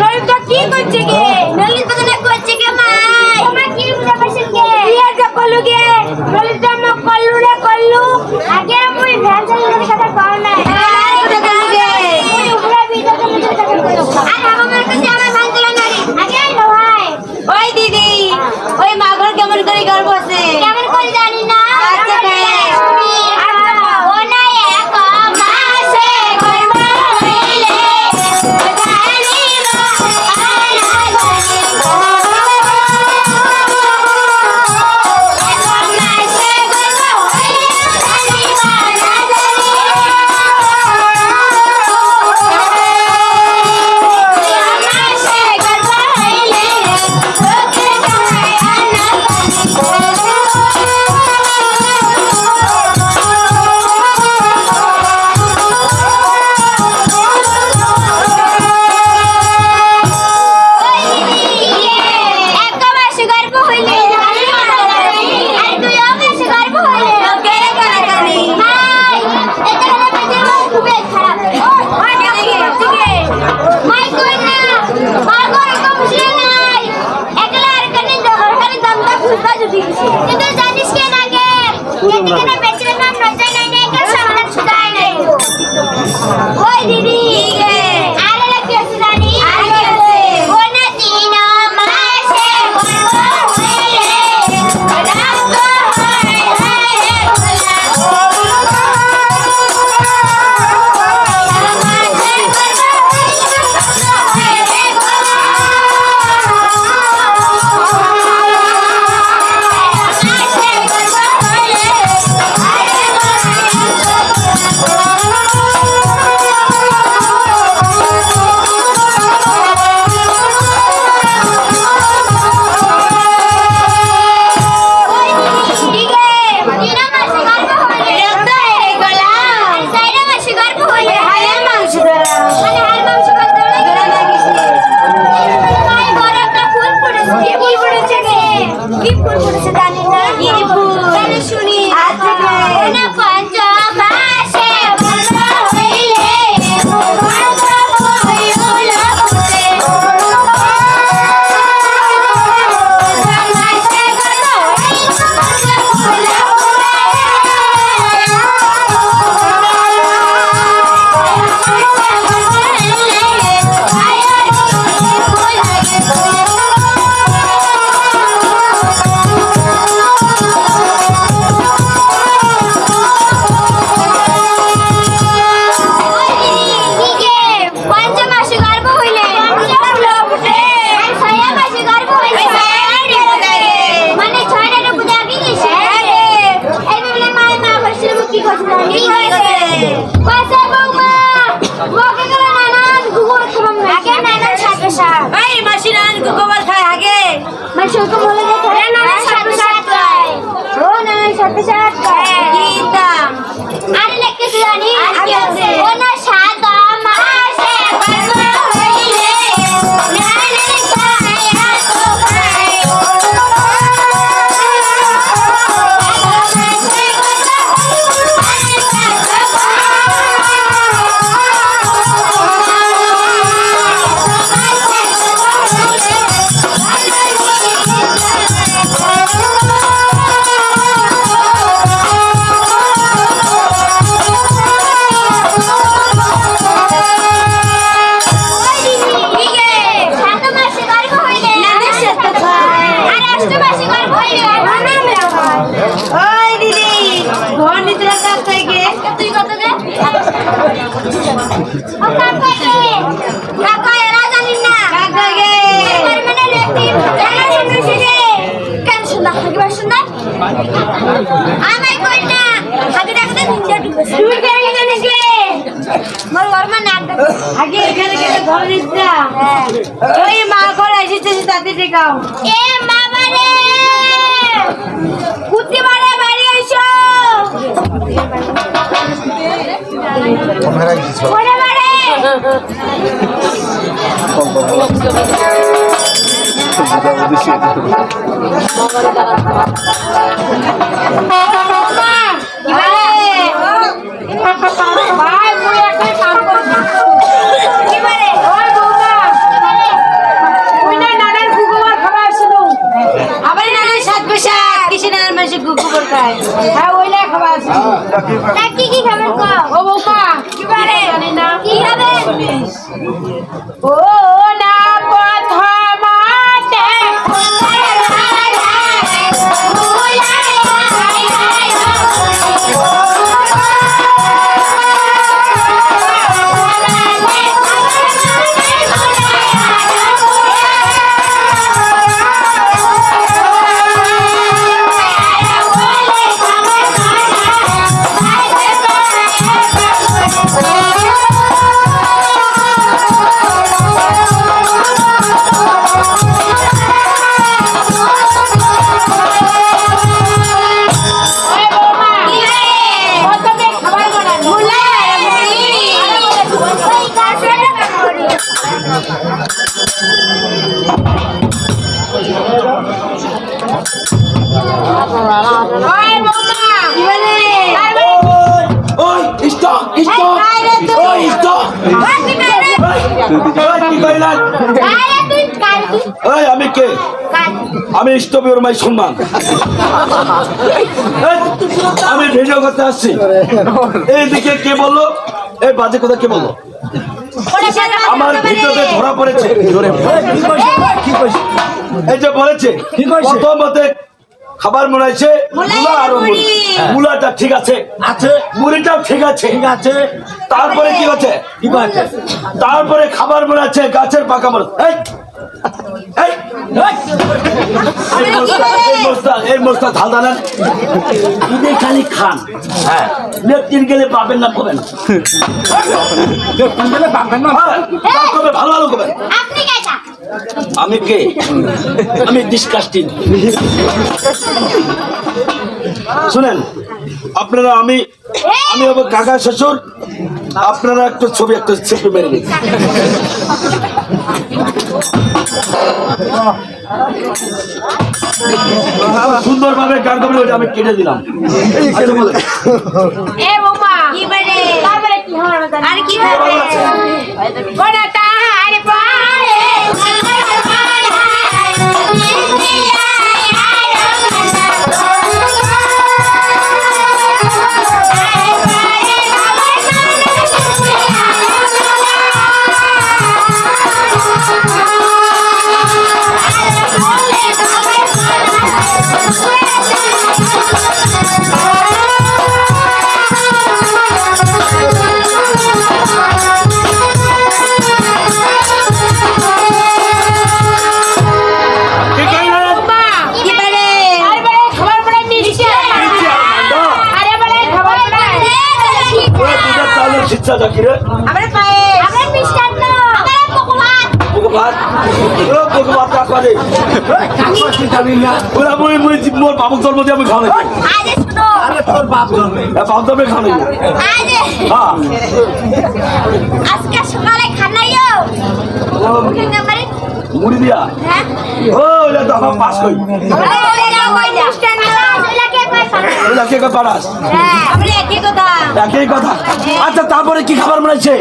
ললিত কি করছে কে ললিত কোনে করছে কে মাই মা কি বুঝা কলু আগে মুই ভ্যান চালু কথা কও আগে এখানে কেটে ঘর দিতা ওই মা করে এসেছে তাতে টেকাও এ মা বাড়ি কুতি বাড়ি বাড়ি এসো! ওরে বাড়ি ও আমি কে? আমি স্টপের মাই সম্মান। আমি ভিডিও করতে আসছি। এইদিকে কে বলল? এই বাজে কথা কে বলল? আমার ভিডিওতে ধরা পড়েছে। এই যে বলেছে কি প্রথমতে খাবার মনে মূলা আর মুড়ি। মূলাটা ঠিক আছে। আছে। মুড়িটাও ঠিক আছে। ঠিক আছে। তারপরে কি হচ্ছে? কি আছে। তারপরে খাবার মনে আছে গাছের পাকা মরচ এই খালি খান। হ্যাঁ। গেলে পাবেন না পাবেন হ্যাঁ, তা কবে? ভালো ভালো করবেন আমি কে? আমি ডিসকাস্টিং শুনেন আপনারা আমি আমি হব কাকা শ্বশুর আপনারা একটু ছবি একটা সেলফি মেরে নিন। সুন্দরভাবে গান করবে আমি কেটে দিলাম। আর কি হবে দেখি রে আমরা পায়ে আমরা মিষ্টান্ন আমরা পকোড়া ভগবান ওরা ভগবান তা করে ওরা মুই মুই মোর বাবু জন্ম দিয়ে আমি খাওয়াই আরে শুনো বাপ জন্মে খাওয়াই আরে হ্যাঁ আজকে সকালে খানাইও ও, মুড়ি দিয়া হ্যাঁ ও এটা তো আমার পাস কই একই কথা একই কথা? আচ্ছা তারপরে কি খাবার বানাইছে?